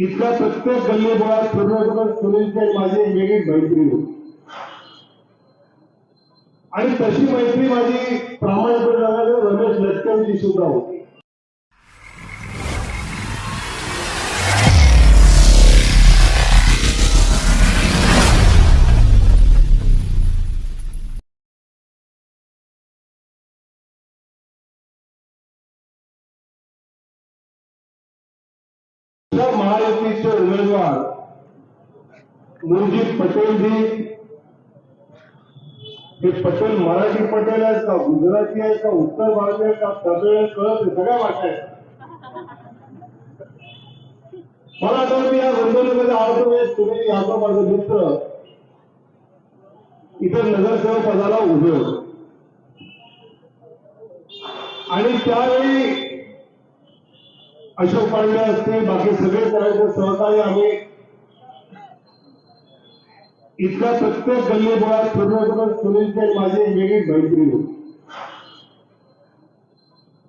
इथल्या प्रत्येक गल्ली बोळात फिरण्यासोबत सुनीलचे माझी वेगळी मैत्री होती. आणि तशी मैत्री माझी प्रामाणिकपणे रमेश लटकनची सुद्धा होती. तर महायुतीचे उमेदवार मुरजी पटेलजी हे पटेल मराठी पटेल आहेत का गुजराती आहेत का उत्तर भारतीय आहेत का तमिळ आहेत, कळत सगळ्या भाषा आहेत. मला तर मी या गुंतवणुकीमध्ये आवडतो म्हणजे तुम्ही याचा माझा मित्र इतर नगरसेवक पदाला उभे होते. आणि त्यावेळी अशोक पांडे असतील बाकी सगळे करायचे सहकार्य आम्ही. इथल्या प्रत्येक गल्ली बोळात फिरण्यासोबत सुनीलचे माझी वेगळी मैत्री होती.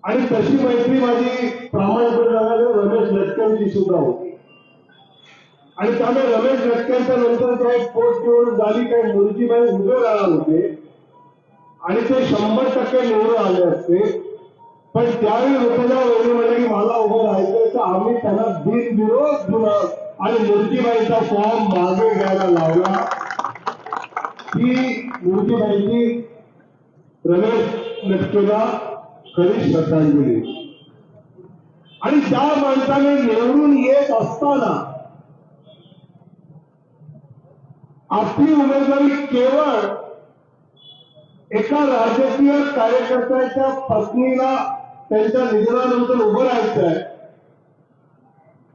आणि तशी मैत्री माझी प्रामाणिकपणे सांगायचं रमेश लटकनची सुद्धा होती. आणि त्यामुळे रमेश लटकनच्या नंतर काही पोस्ट निवडून झाली काही मुलजीबाई उभे राहणार होते. आणि ते शंभर टक्के निवडून आले असते. पण त्यावेळी ऋतुजा वहिनी म्हणले की मला उभं राहायचं तर आम्ही त्यांना बिनविरोध दिलं आणि मूर्तीबाईचा फॉर्म मागे घ्यायला लावला. ही मूर्तीबाईची रमेश लटकेला खरी श्रद्धांजली. आणि त्या माणसाने निवडून येत असताना आपली उमेदवारी केवळ एका राजकीय कार्यकर्त्याच्या पत्नीला त्यांच्या निधनानंतर उभं राहायचं आहे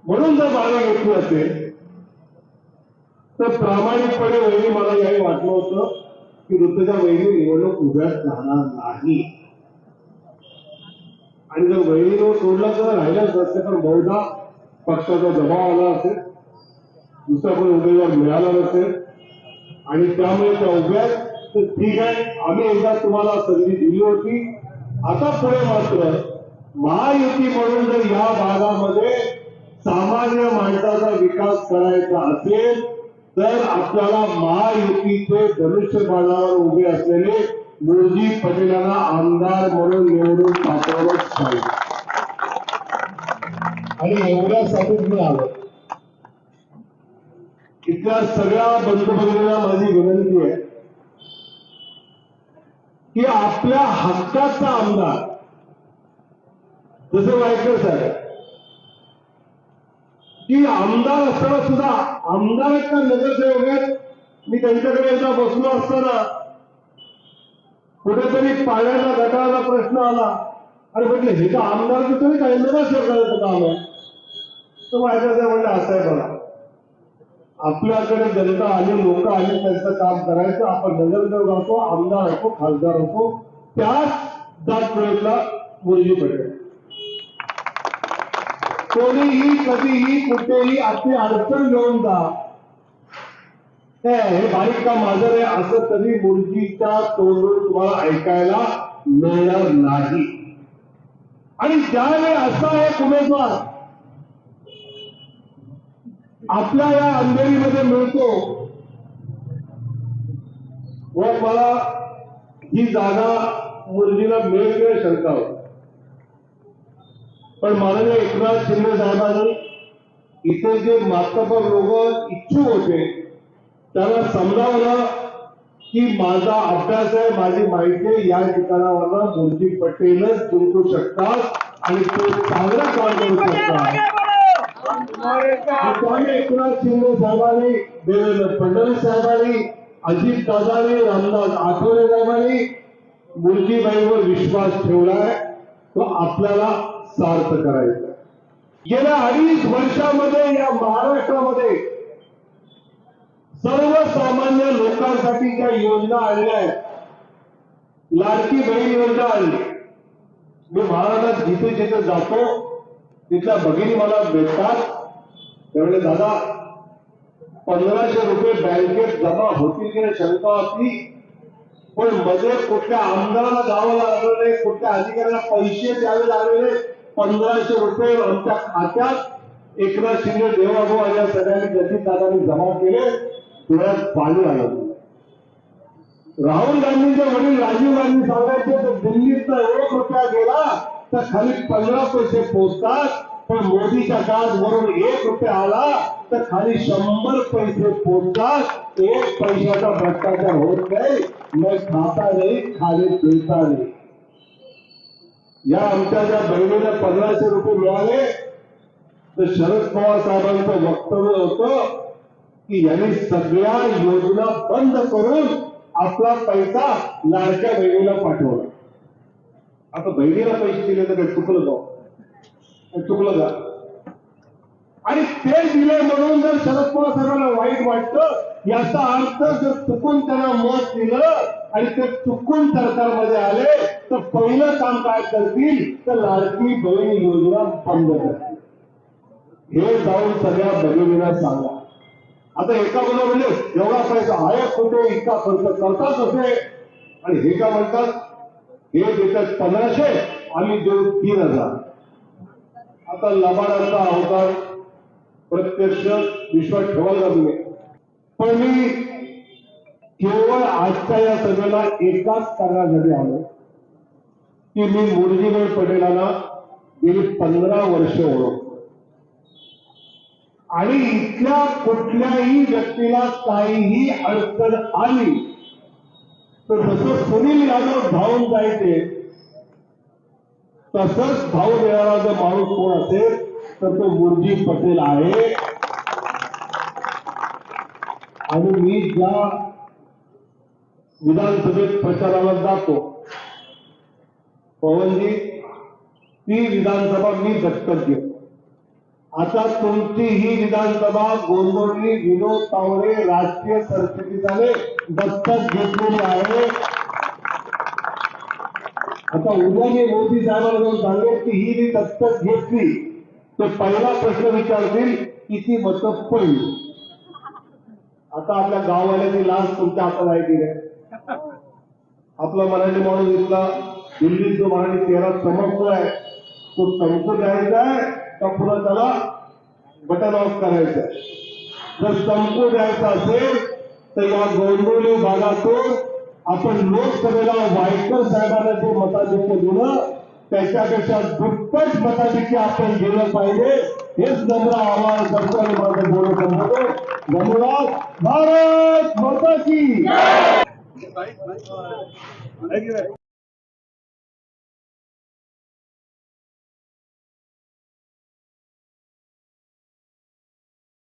म्हणून जर माझा व्यक्ती असेल तर प्रामाणिकपणे वहिनी मला याही वाटलं होतं की ऋतुजा वहिनी निवडणूक उभ्यात राहणार नाही. आणि जर वहिनीनं सोडला तर राहिलाच नसते पण बहुधा पक्षाचा दबाव आला असेल दुसरा कोणी उमेदवार मिळाला नसेल. आणि त्यामुळे त्या उभ्यात तर ठीक आहे आम्ही एकदा तुम्हाला संधी दिली होती. आता पुढे मात्र महायुती म्हणून जर या भागामध्ये सामान्य माणसाचा विकास करायचा असेल तर आपल्याला महायुतीचे धनुष्यबाणावर उभे असलेले मोदी पटेलांना आमदार म्हणून निवडून पाठवलंच पाहिजे. आणि एवढ्यासाठीच मी आलो. इथल्या सगळ्या बंधुभगिनींना माझी विनंती आहे की आपल्या हक्काचा आमदार. जसं वायकर साहेब. की आमदार असताना सुद्धा आमदार आहेत का नगरसेवक आहेत मी त्यांच्याकडे एकदा बसलो असताना कुठेतरी पाण्याचा गटाराचा प्रश्न आला. आणि म्हटलं हे तर आमदार तरी काही नगरसेवकाचं काम आहे. तर वायकर साहेब म्हणलं असाय बघा. आपल्याकडे जनता आली लोक आली त्यांचं काम करायचं. आपण नगरसेवक असो आमदार असो खासदार असो त्याच जात प्रयोगला मुलगी पडेल. कोणीही कधीही कुठेही आपली अडचण घेऊन जा. हे हे बारीक का माझं आहे असं कधी मुलगीच्या तोंडून तुम्हाला ऐकायला मिळणार नाही. आणि ज्यावेळी असा एक उमेदवार आपल्या या अंधेरीमध्ये मिळतो. व मला ही जागा मुलगीला मिळेल किंवा शंका होती पण माननीय एकनाथ शिंदे साहेबांनी इथे जे मातबर लोक इच्छुक होते त्यांना समजावलं की माझा अभ्यास आहे माझी माहिती आहे या ठिकाणावर मुलगी पटेलच जिंकू शकतात आणि ते चांगलं काम करू शकतात एकनाथ शिंदे साहेबांनी देवेंद्र फडणवीस साहेबांनी अजित दादांनी रामदास आठवले साहेबांनी मुलगीबाईवर विश्वास ठेवलाय. तो आपल्याला सार्थ करायचा. गेल्या अडीच वर्षामध्ये या महाराष्ट्रामध्ये सर्वसामान्य लोकांसाठी ज्या योजना आणल्या आहेत लाडकी बहीण योजना आणली. मी महाराष्ट्रात जिथे जिथे जातो तिथल्या भगिनी मला भेटतात. त्यामुळे दादा पंधराशे रुपये बँकेत जमा होतील की शंका होती. पण मध्ये कुठल्या आमदाराला जावं लागलं नाही कुठल्या अधिकाऱ्याला पैसे द्यावे लागले पंधराशे रुपये आमच्या खात्यात. एकनाथ शिंदे देवाभाऊ आणि या सगळ्यांनी जतीन दादांनी जमा केले. पुण्यात पाणी आलं. राहुल गांधीचे वडील राजीव गांधी सांगायचे तर दिल्लीतनं एक रुपया गेला तर खाली पंधरा पैसे पोचतात पण मोदीच्या काळात वरून एक रुपया आला तर खाली शंभर पैसे पोचतात. एक पैशाचा भ्रष्टाचार होत नाही मग खाता नाही खाली पिता नाही या आमच्या ज्या बहिणीला पंधराशे रुपये मिळाले तर शरद पवार साहेबांचं वक्तव्य होत की यांनी सगळ्या योजना बंद करून आपला पैसा लाडक्या बहिणीला पाठवला. आता बहिणीला पैसे दिले तर चुकलं जाऊ चुकलं जा आणि ते दिले म्हणून जर शरद पवार साहेबांना वाईट वाटत याचा अर्थ जर चुकून त्यांना मत दिलं आणि ते चुकून सरकारमध्ये आले तर पहिलं काम काय करतील? तर लाडकी बहीण योजना बंद करतील हे जाऊन सगळ्या बहिणीला सांगा. आता एका बरोबर म्हणजे एवढा पैसा आहे कुठे? इतका खर्च करतात असे. आणि हे का म्हणतात? हे देतात पंधराशे आम्ही देऊ तीन हजार. आता लबाडाचा अवतार प्रत्यक्ष विश्वास ठेवायला तुम्ही पण मी केवळ आजच्या या सभेला एकाच कारणासाठी आलो. की मी मुरजीभाई पटेलांना गेली पंधरा वर्ष ओळखतो आणि इथल्या कुठल्याही व्यक्तीला काहीही अडचण आली तर जसं सुनील यादव धावून जायचे तसंच धावून देणारा जर माणूस कोण असेल तर तो गुरुजी पटेल आहे. आणि मी ज्या विधानसभेत प्रचाराला जातो पवनजी ती विधानसभा मी दत्तक घेतो. आता कोणतीही विधानसभा गोंदवली विनोद तावडे राजकीय सरचिटणीसाने दत्तक घेतलेली आहे. आता उद्या मी मोदी साहेबांना जाऊन सांगेल की ही मी दत्तक घेतली तर पहिला प्रश्न विचारतील किती मतं पडली. आता आपल्या गाववाल्याची लाच तुमच्या हातात आहे की नाही? आपला मराठी माणूस इथला दिल्लीत जो मराठी चेहरा चमकतोय तो चमकू द्यायचा आहे. का पुन्हा त्याला बटन ऑफ करायचं जर संपू द्यायचा असेल तर या गोंडवली भागातून आपण लोकसभेला वायकर साहेबांना जे मताधिक्य दिलं त्याच्यापेक्षा दुप्पट मताधिक्य आपण दिलं पाहिजे. हेच नम्र आव्हान करतो आणि माझं बोलत संपवतो धन्यवाद. भारत मताची